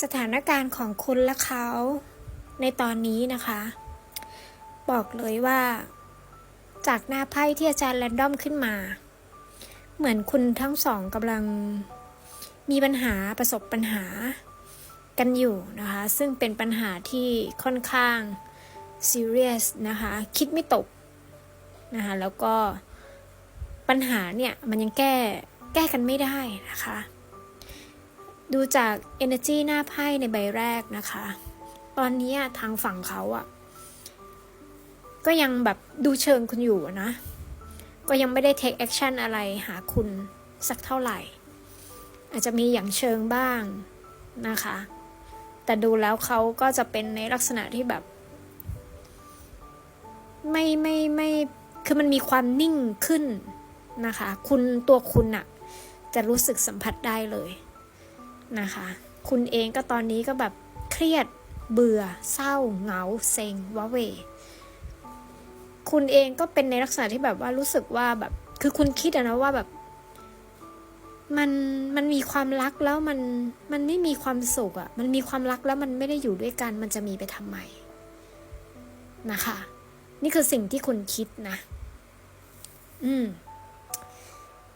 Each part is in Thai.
สถานการณ์ของคุณและเขา ในตอนนี้นะคะ บอกเลยว่า จากหน้าไพ่ที่อาจารย์แรนดอมขึ้นมา เหมือนคุณทั้งสองกำลังมีปัญหาประสบปัญหากันอยู่นะคะ ซึ่งเป็นปัญหาที่ค่อนข้าง serious นะคะ คิดไม่ตกนะคะ แล้วก็ปัญหาเนี่ย มันยังแก้แก้กันไม่ได้นะคะ ดูจาก energy หน้าไพ่ในใบแรกนะคะ ตอนนี้ทางฝั่งเขาอะก็ยังแบบดูเชิงคุณอยู่นะ ก็ยังไม่ได้ take action อะไรหาคุณสักเท่าไหร่ อาจจะมีอย่างเชิงบ้างนะคะ แต่ดูแล้วเขาก็จะเป็นในลักษณะที่แบบ ไม่ไม่ไม่คือมันมีความนิ่งขึ้นนะคะ คุณตัวคุณอะจะรู้สึกสัมผัสได้เลย นะคะ คุณเองก็ตอนนี้ก็แบบเครียดเบื่อ เศร้า เหงา เซ็งว้าเว คุณเองก็เป็นในลักษณะที่แบบว่ารู้สึกว่าแบบ คือคุณคิดอะนะว่าแบบ มันมันมีความรักแล้วมันมันไม่มีความสุขอะมันมีความรักแล้วมันไม่ได้อยู่ด้วยกัน มันจะมีไปทำไมนะคะ นี่คือสิ่งที่คุณคิดนะ อืม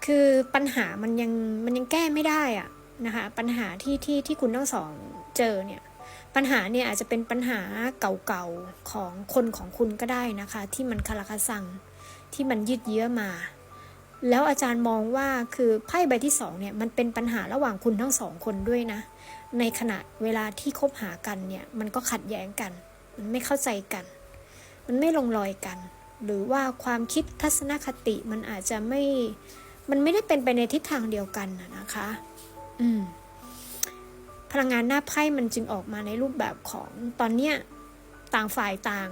คือปัญหามันยังมันยังแก้ไม่ได้อะ นะคะปัญหาที่ที่ที่คุณทั้งสองเจอเนี่ยปัญหาเนี่ยอาจจะเป็นปัญหาเก่าๆของคนของคุณก็ได้นะคะ ที่มันคาราคาซังที่มันยืดเยื้อมา แล้วอาจารย์มองว่าคือไพ่ใบที่สองเนี่ยมันเป็นปัญหาระหว่างคุณทั้งสองคนด้วยนะ ในขณะเวลาที่คบหากันเนี่ยมันก็ขัดแย้งกัน มันไม่เข้าใจกัน มันไม่ลงรอยกัน หรือว่าความคิดทัศนคติมันอาจจะไม่มันไม่ได้เป็นไปในทิศทางเดียวกันนะคะ พลังงานหน้าไพ่มันจึงออกมาในรูปแบบของตอนเนี้ยต่างฝ่ายต่าง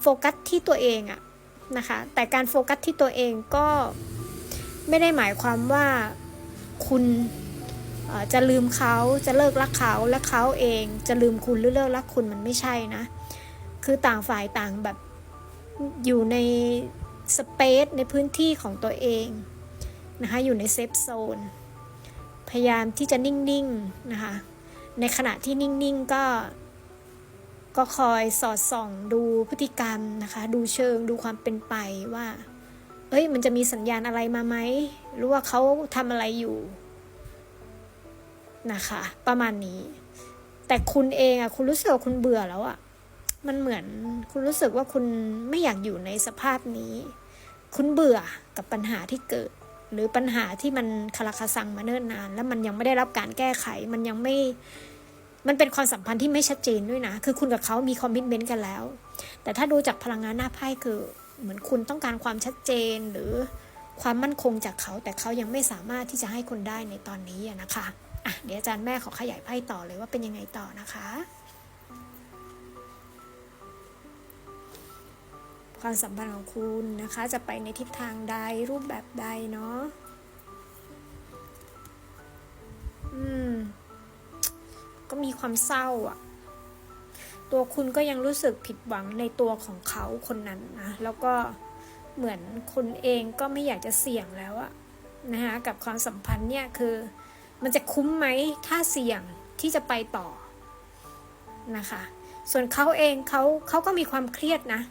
โฟกัสที่ตัวเองอะนะคะ แต่การโฟกัสที่ตัวเองก็ไม่ได้หมายความว่าคุณจะลืมเขาจะเลิกรักเขาและเขาเองจะลืมคุณหรือเลิกรักคุณมันไม่ใช่นะ คือต่างฝ่ายต่างแบบอยู่ในสเปซในพื้นที่ของตัวเองนะคะอยู่ในเซฟโซน พยายามที่จะนิ่งๆนะคะ ในขณะที่นิ่งๆก็ก็คอยสอดส่องดูพฤติกรรมนะคะ ดูเชิงดูความเป็นไปว่า เอ้ยมันจะมีสัญญาณอะไรมาไหมหรือว่าเขาทำอะไรอยู่นะคะ ประมาณนี้ แต่คุณเองอะคุณรู้สึกว่าคุณเบื่อแล้วอะมันเหมือนคุณรู้สึกว่าคุณไม่อยากอยู่ในสภาพนี้ คุณเบื่อกับปัญหาที่เกิด หรือปัญหาที่มันคาราคาซังมาเนิ่นนาน แล้วมันยังไม่ได้รับการแก้ไข มันยังไม่ มันเป็นความสัมพันธ์ที่ไม่ชัดเจนด้วยนะ คือคุณกับเขามีคอมมิชเมนต์กันแล้ว แต่ถ้าดูจากพลังงานหน้าไพ่คือ เหมือนคุณต้องการความชัดเจนหรือความมั่นคงจากเขา แต่เขายังไม่สามารถที่จะให้คุณได้ในตอนนี้นะคะอะเดี๋ยวอาจารย์แม่ขอขยายไพ่ต่อเลยว่าเป็นยังไงต่อนะคะ ความสัมพันธ์ของคุณนะคะ จะไปในทิศทางใดรูปแบบใดเนาะอืม ก็มีความเศร้าอะตัวคุณก็ยังรู้สึกผิดหวังในตัวของเขาคนนั้นนะแล้วก็เหมือนคุณเองก็ไม่อยากจะเสี่ยงแล้วอะนะคะกับความสัมพันธ์เนี่ยคือ มันจะคุ้มไหมถ้าเสี่ยงที่จะไปต่อนะคะ ส่วนเขาเองเขาเขาก็มีความเครียดนะ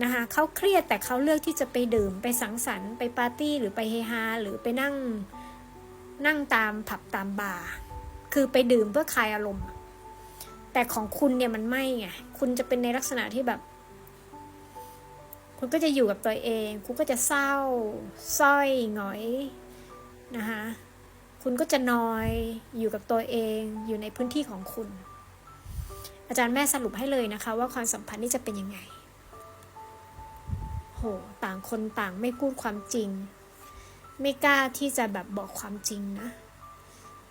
นะคะเขาเครียดแต่เขาเลือกที่จะไปดื่มไปสังสรรค์ไปปาร์ตี้หรือไปเฮฮาหรือไปนั่งนั่งตามผับตามบาร์คือไปดื่มเพื่อคลายอารมณ์ แต่ของคุณเนี่ยมันไม่ไงคุณจะเป็นในลักษณะที่แบบ คุณก็จะอยู่กับตัวเอง คุณก็จะเศร้าสร้อยหงอยนะคะคุณก็จะนอยอยู่กับตัวเองอยู่ในพื้นที่ของคุณ อาจารย์แม่สรุปให้เลยนะคะ ว่าความสัมพันธ์นี่จะเป็นยังไง ห ต่างคนต่างไม่พูดความจริง ไม่กล้าที่จะแบบบอกความจริงนะ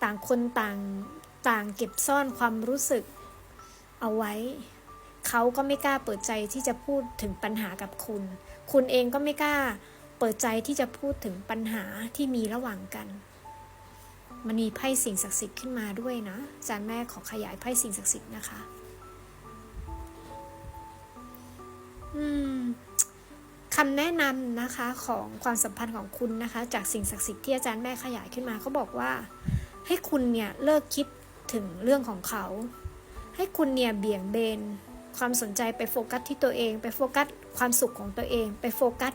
ต่างคนต่างต่างเก็บซ่อนความรู้สึกเอาไว้ เขาก็ไม่กล้าเปิดใจที่จะพูดถึงปัญหากับคุณ คุณเองก็ไม่กล้าเปิดใจที่จะพูดถึงปัญหาที่มีระหว่างกัน มันมีไพ่สิ่งศักดิ์สิทธิ์ขึ้นมาด้วยนะอาจารย์แม่ขอขยายไพ่สิ่งศักดิ์สิทธิ์นะคะ อืม คำแนะนำนะคะของความสัมพันธ์ของคุณนะคะ จากสิ่งศักดิ์สิทธิ์ที่อาจารย์แม่ขยายขึ้นมาเขาบอกว่า ให้คุณเนี่ยเลิกคิดถึงเรื่องของเขา ให้คุณเนี่ยเบี่ยงเบนความสนใจไปโฟกัสที่ตัวเอง ไปโฟกัสความสุขของตัวเอง ไปโฟกัส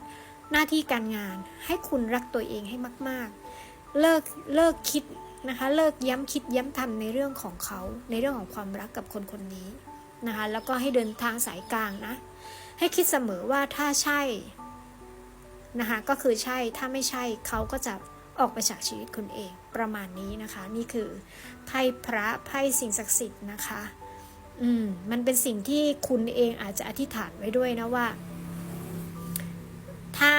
หน้าที่การงาน ให้คุณรักตัวเองให้มาก ๆ เลิกเลิกคิดนะคะเลิกย้ำคิดย้ำทำในเรื่องของเขา ในเรื่องของความรักกับคนคนนี้นะคะแล้วก็ให้เดินทางสายกลางนะ ให้คิดเสมอว่าถ้าใช่ นะคะก็คือใช่ถ้าไม่ใช่เขาก็จะออกไปจากชีวิตคุณเองประมาณนี้นะคะ นี่คือไพ่พระไพ่สิ่งศักดิ์สิทธิ์นะคะ อืมมันเป็นสิ่งที่คุณเองอาจจะอธิษฐานไว้ด้วยนะว่า ถ้า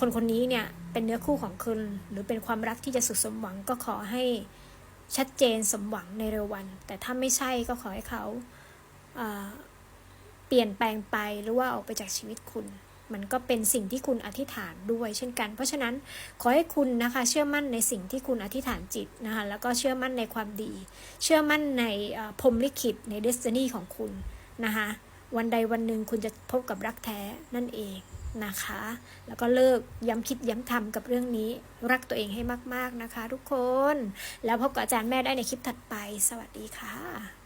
คนคนนี้เนี่ยเป็นเนื้อคู่ของคุณ หรือเป็นความรักที่จะสุขสมหวังก็ขอให้ชัดเจนสมหวังในเร็ววัน แต่ถ้าไม่ใช่ก็ขอให้เขาเอ่อเปลี่ยนแปลงไปหรือว่าออกไปจากชีวิตคุณ มันก็เป็นสิ่งที่คุณอธิษฐานด้วยเช่นกัน เพราะฉะนั้นขอให้คุณนะคะเชื่อมั่นในสิ่งที่คุณอธิษฐานจิตนะคะแล้วก็เชื่อมั่นในความดี เชื่อมั่นในพรมลิขิตในเดสตินีของคุณนะคะวันใดวันหนึ่งคุณจะพบกับรักแท้นั่นเองนะคะ แล้วก็เลิกย้ำคิดย้ำทำกับเรื่องนี้ รักตัวเองให้มาก ๆนะคะ ทุกคน แล้วพบกับอาจารย์แม่ได้ในคลิปถัดไป สวัสดีค่ะ